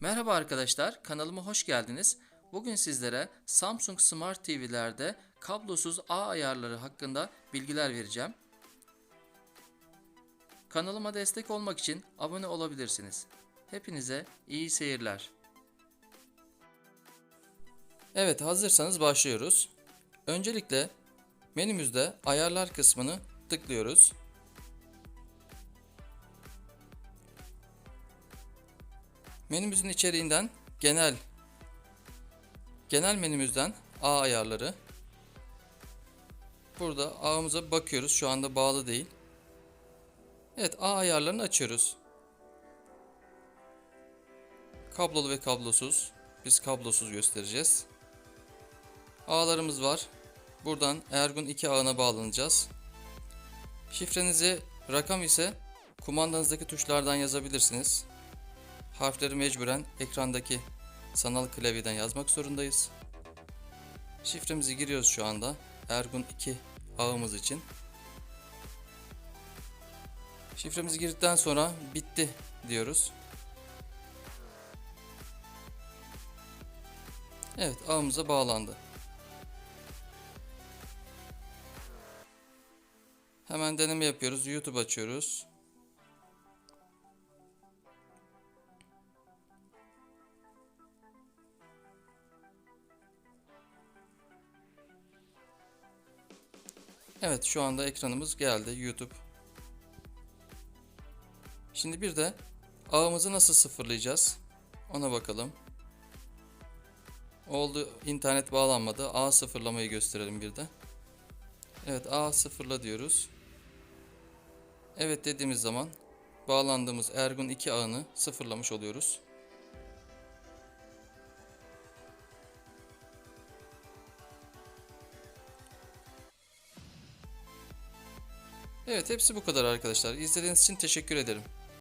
Merhaba arkadaşlar, kanalıma hoş geldiniz. Bugün sizlere Samsung Smart TV'lerde kablosuz ağ ayarları hakkında bilgiler vereceğim. Kanalıma destek olmak için abone olabilirsiniz. Hepinize iyi seyirler. Evet, hazırsanız başlıyoruz. Öncelikle menümüzde ayarlar kısmını tıklıyoruz. Menümüzün içeriğinden genel genel menümüzden ağ ayarları. Burada ağımıza bakıyoruz. Şu anda bağlı değil. Evet, ağ ayarlarını açıyoruz. Kablolu ve kablosuz. Biz kablosuz göstereceğiz. Ağlarımız var. Buradan Ergun 2 ağına bağlanacağız. Şifrenizi rakam ise kumandanızdaki tuşlardan yazabilirsiniz. Harfleri mecburen ekrandaki sanal klavyeden yazmak zorundayız. Şifremizi giriyoruz şu anda. Ergun 2 ağımız için. Şifremizi girdikten sonra bitti diyoruz. Evet ağımıza bağlandı. Hemen deneme yapıyoruz. YouTube açıyoruz. Evet şu anda ekranımız geldi YouTube. Şimdi bir de ağımızı nasıl sıfırlayacağız? Ona bakalım. Oldu internet bağlanmadı. Ağ sıfırlamayı gösterelim bir de. Evet ağ sıfırla diyoruz. Evet dediğimiz zaman bağlandığımız Ergun 2 ağını sıfırlamış oluyoruz. Evet hepsi bu kadar arkadaşlar. İzlediğiniz için teşekkür ederim.